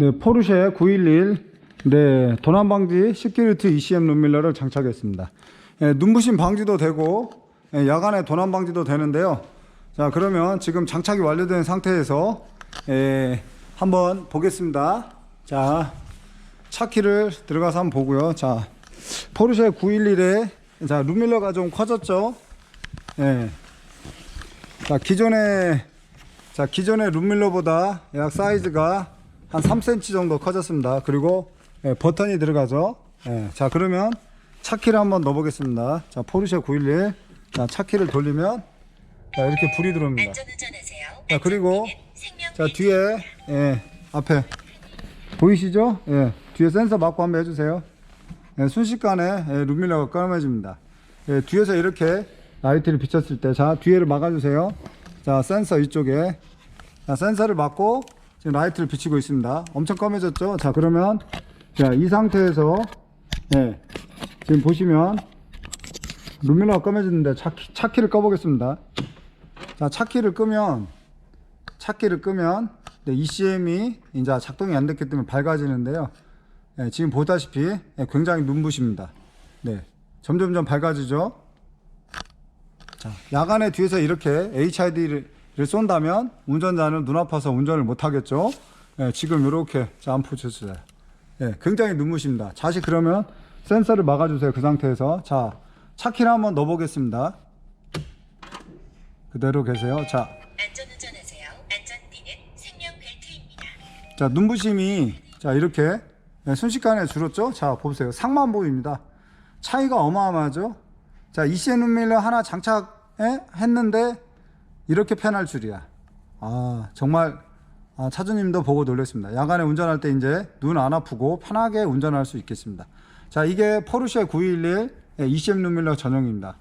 네, 포르쉐 911 네, 도난 방지 시큐리티 ECM 룸밀러를 장착했습니다. 예, 눈부심 방지도 되고 예, 야간에 도난 방지도 되는데요. 자, 그러면 지금 장착이 완료된 상태에서 예, 한번 보겠습니다. 자, 차키를 들어가서 한번 보고요. 자, 포르쉐 911에 자, 룸밀러가 좀 커졌죠? 예. 자, 기존에 자, 기존의 룸밀러보다 약 사이즈가 한 3cm 정도 커졌습니다. 그리고 예, 버튼이 들어가죠. 예, 자, 그러면 차키를 한번 넣어 보겠습니다. 자, 포르쉐 911. 자, 차키를 돌리면 자, 이렇게 불이 들어옵니다. 자, 그리고 자, 뒤에 예, 앞에 보이시죠? 예, 뒤에 센서 맞고 한번 해주세요. 예, 순식간에 예, 룸밀러가 까매집니다. 예, 뒤에서 이렇게 라이트를 비쳤을 때, 자, 뒤에를 막아주세요. 자, 센서 이쪽에. 자, 센서를 막고 지금 라이트를 비치고 있습니다. 엄청 까매졌죠? 자, 그러면, 자, 이 상태에서, 예, 지금 보시면, 룸밀러가 까매졌는데, 차키, 차키를 꺼보겠습니다. 자, 차키를 끄면, 차키를 끄면, 네, ECM이 이제 작동이 안 됐기 때문에 밝아지는데요. 예, 지금 보다시피 예, 굉장히 눈부십니다. 네, 점점점 밝아지죠. 자, 야간에 뒤에서 이렇게 HID를 쏜다면 운전자는 눈 아파서 운전을 못 하겠죠. 예, 지금 이렇게 보셨어요. 예, 굉장히 눈부십니다. 다시 그러면 센서를 막아주세요. 그 상태에서 자, 차키를 한번 넣어보겠습니다. 그대로 계세요. 자, 안전운전하세요. 안전띠는 생명 벨트입니다. 자 눈부심이 자 이렇게 네, 순식간에 줄었죠 자 보세요 상만 보입니다 차이가 어마어마하죠 자 ECN 룸밀러 하나 장착해 했는데 이렇게 편할 줄이야 아 정말 아, 차주님도 보고 놀랐습니다 야간에 운전할 때 이제 눈 안 아프고 편하게 운전할 수 있겠습니다 자 이게 포르쉐 911 ECM 룸밀러 전용입니다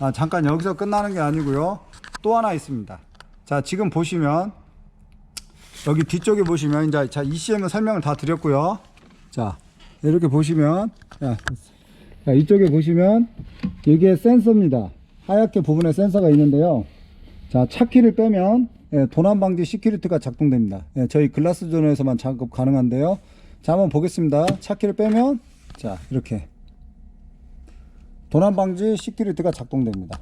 아, 잠깐 여기서 끝나는 게 아니고요 또 하나 있습니다 자 지금 보시면 여기 뒤쪽에 보시면 이제 자 ECM은 설명을 다 드렸고요. 자 이렇게 보시면 자, 자, 이쪽에 보시면 이게 센서입니다. 하얗게 부분에 센서가 있는데요. 자 차키를 빼면 예, 도난 방지 시큐리티가 작동됩니다. 예, 저희 글라스 존에서만 작업 가능한데요. 자 한번 보겠습니다. 차키를 빼면 자 이렇게 도난 방지 시큐리티가 작동됩니다.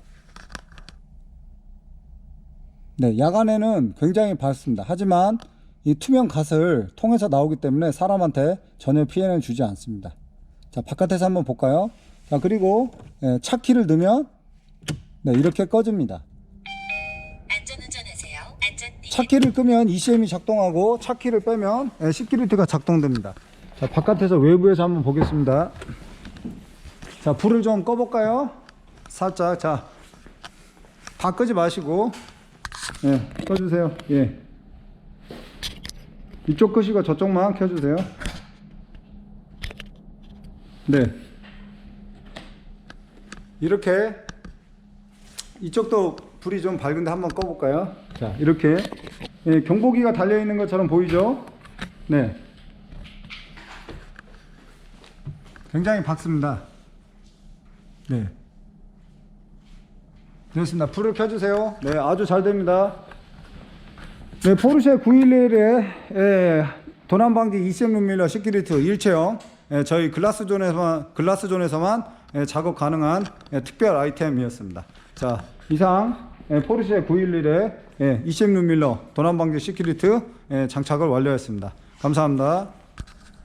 네, 야간에는 굉장히 밝습니다. 하지만 이 투명 갓을 통해서 나오기 때문에 사람한테 전혀 피해는 주지 않습니다. 자, 바깥에서 한번 볼까요? 자, 그리고 예, 차키를 넣으면 네, 이렇게 꺼집니다. 차키를 끄면 ECM이 작동하고 차키를 빼면 예, 시큐리티가 작동됩니다. 자, 바깥에서 외부에서 한번 보겠습니다. 자, 불을 좀 꺼볼까요? 살짝, 자, 다 끄지 마시고, 예, 꺼주세요. 예. 이쪽 끄시고 저쪽만 켜주세요. 네. 이렇게 이쪽도 불이 좀 밝은데 한번 꺼볼까요? 자, 이렇게 예, 경보기가 달려 있는 것처럼 보이죠? 네. 굉장히 밝습니다. 네. 됐습니다. 불을 켜주세요. 네, 아주 잘 됩니다. 네, 포르쉐 911의 예, 도난 방지 ECM 룸밀러 시큐리티 일체형 예, 저희 글라스존에서만 글라스존에서만 예, 작업 가능한 예, 특별 아이템이었습니다. 자, 이상 예, 포르쉐 911의 예, ECM 룸밀러 도난 방지 시큐리티 예, 장착을 완료했습니다. 감사합니다.